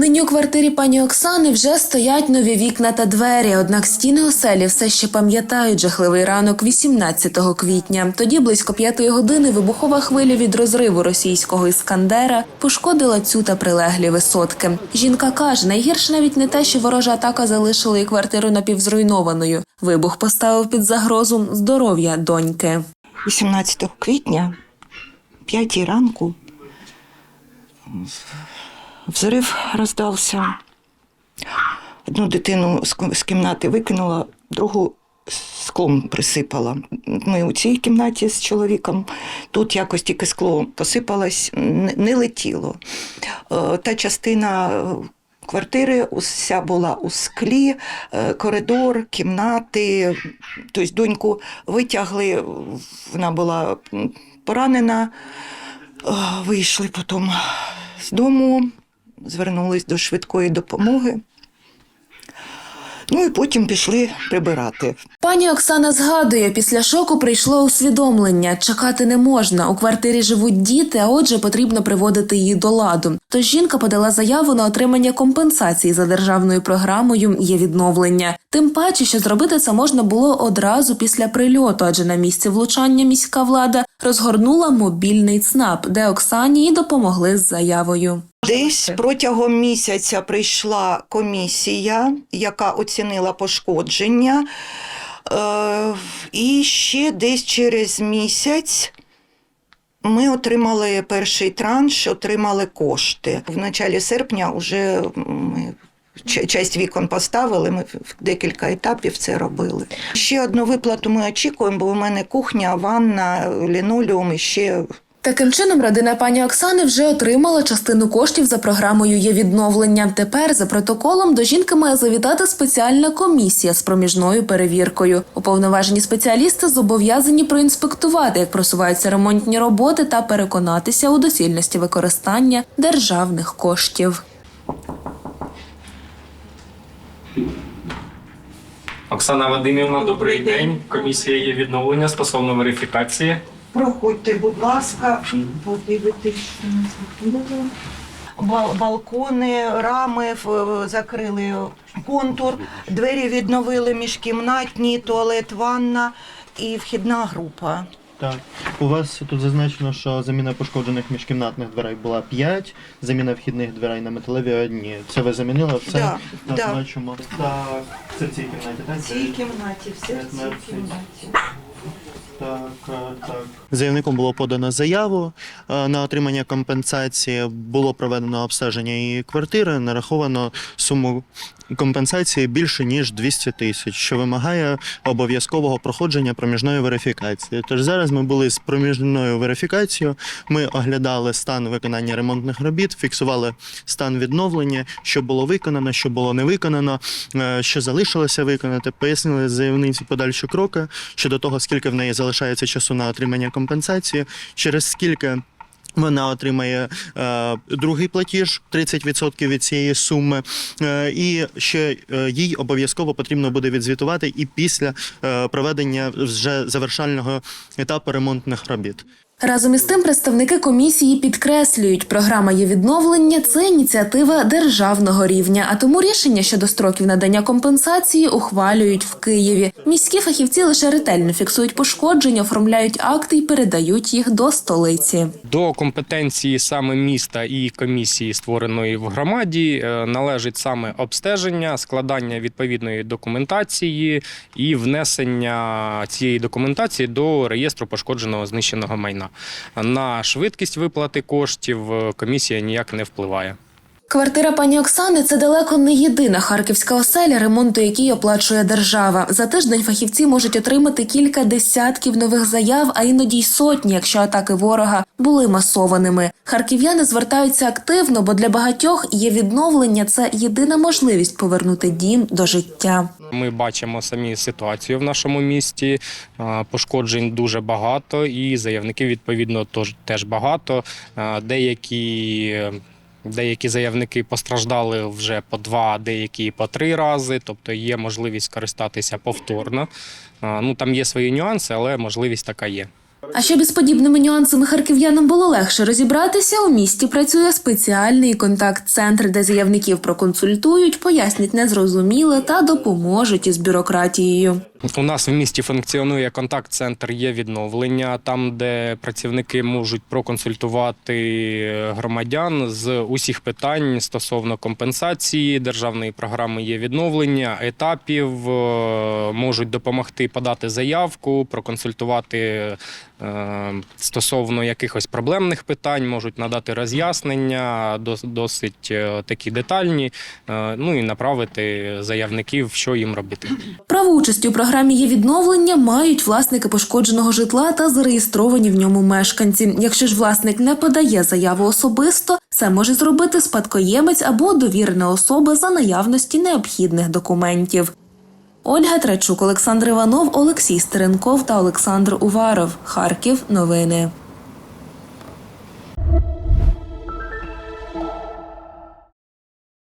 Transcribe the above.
Нині у квартирі пані Оксани вже стоять нові вікна та двері. Однак стіни оселі все ще пам'ятають жахливий ранок 18 квітня. Тоді близько п'ятої години вибухова хвиля від розриву російського іскандера пошкодила цю та прилеглі висотки. Жінка каже, найгірше навіть не те, що ворожа атака залишила її квартиру напівзруйнованою. Вибух поставив під загрозу здоров'я доньки. 18 квітня, 5 ранку, взрив роздався. Одну дитину з кімнати викинула, другу склом присипала. Ми у цій кімнаті з чоловіком. Тут якось тільки скло посипалось, не летіло. Е, Та частина е, квартири уся була у склі, е, коридор, кімнати. Тобто доньку витягли, вона була поранена. Вийшли потім з дому, звернулись до швидкої допомоги. Ну і потім пішли прибирати. Пані Оксана згадує, після шоку прийшло усвідомлення. Чекати не можна. У квартирі живуть діти, а отже, потрібно приводити її до ладу. Тож жінка подала заяву на отримання компенсації за державною програмою є відновлення. Тим паче, що зробити це можна було одразу після прильоту, адже на місці влучання міська влада розгорнула мобільний ЦНАП, де Оксані й допомогли з заявою. Десь протягом місяця прийшла комісія, яка оцінила пошкодження. Е, і ще десь через місяць ми отримали перший транш, отримали кошти. В началі серпня вже ми часть вікон поставили, ми в декілька етапів це робили. Ще одну виплату ми очікуємо, бо у мене кухня, ванна, лінолеум і ще Таким чином, родина пані Оксани вже отримала частину коштів за програмою є відновлення. Тепер за протоколом до жінки має завітати спеціальна комісія з проміжною перевіркою. Уповноважені спеціалісти зобов'язані проінспектувати, як просуваються ремонтні роботи, та переконатися у доцільності використання державних коштів. Оксана Вадимівна, добрий день. Комісія є відновлення стосовно верифікації. Проходьте, будь ласка, подивитись. Бал- Балкони, рами закрили контур, двері відновили міжкімнатні, туалет, ванна і вхідна група. Так, у вас тут зазначено, що заміна пошкоджених міжкімнатних дверей була 5, заміна вхідних дверей на металеві одні. Це ви замінили все? Да, да. Зазначимо. Так, це в цій кімнаті, так? В цій кімнаті, все в цій кімнаті. Так, так. Заявником було подано заяву е, на отримання компенсації. Було проведено обстеження її квартири, нараховано суму компенсації більше ніж 200 тисяч, що вимагає обов'язкового проходження проміжної верифікації. Тож зараз ми були з проміжною верифікацією. Ми оглядали стан виконання ремонтних робіт, фіксували стан відновлення, що було виконано, що було не виконано, е, що залишилося виконати. Пояснили заявниці подальші кроки щодо того, скільки в неї залишається часу на отримання компенсації, через скільки. Вона отримає е, другий платіж 30% від цієї суми, е, і ще е, їй обов'язково потрібно буде відзвітувати і після е, проведення вже завершального етапу ремонтних робіт. Разом із тим, представники комісії підкреслюють, програма є відновлення це ініціатива державного рівня. А тому рішення щодо строків надання компенсації ухвалюють в Києві. Міські фахівці лише ретельно фіксують пошкодження, оформляють акти і передають їх до столиці. До компетенції саме міста і комісії, створеної в громаді, е, належить саме обстеження, складання відповідної документації і внесення цієї документації до реєстру пошкодженого знищеного майна. На швидкість виплати коштів е, комісія ніяк не впливає. Квартира пані Оксани це далеко не єдина харківська оселя, ремонту якій оплачує держава. За тиждень фахівці можуть отримати кілька десятків нових заяв, а іноді й сотні, якщо атаки ворога були масованими. Харків'яни звертаються активно, бо для багатьох є відновлення це єдина можливість повернути дім до життя. Ми бачимо самі ситуацію в нашому місті. Пошкоджень дуже багато, і заявників відповідно теж багато. Деякі. Деякі заявники постраждали вже по два, деякі по три рази, тобто є можливість користатися повторно. Ну там є свої нюанси, але можливість така є. А щоб із подібними нюансами харків'янам було легше розібратися, у місті працює спеціальний контакт-центр, де заявників проконсультують, пояснять незрозуміле та допоможуть із бюрократією. У нас в місті функціонує контакт-центр є відновлення, там, де працівники можуть проконсультувати громадян з усіх питань стосовно компенсації державної програми є відновлення, етапів, е, можуть допомогти подати заявку, проконсультувати е, стосовно якихось проблемних питань, можуть надати роз'яснення, дос- досить е, такі детальні, е, ну і направити заявників, що їм робити. Право участі у програмі є відновлення мають власники пошкодженого житла та зареєстровані в ньому мешканці. Якщо ж власник не подає заяву особисто, це може зробити спадкоємець або довірена особа за наявності необхідних документів. Ольга Трачук, Олександр Іванов, Олексій Стеренков та Олександр Уваров. Харків. Новини.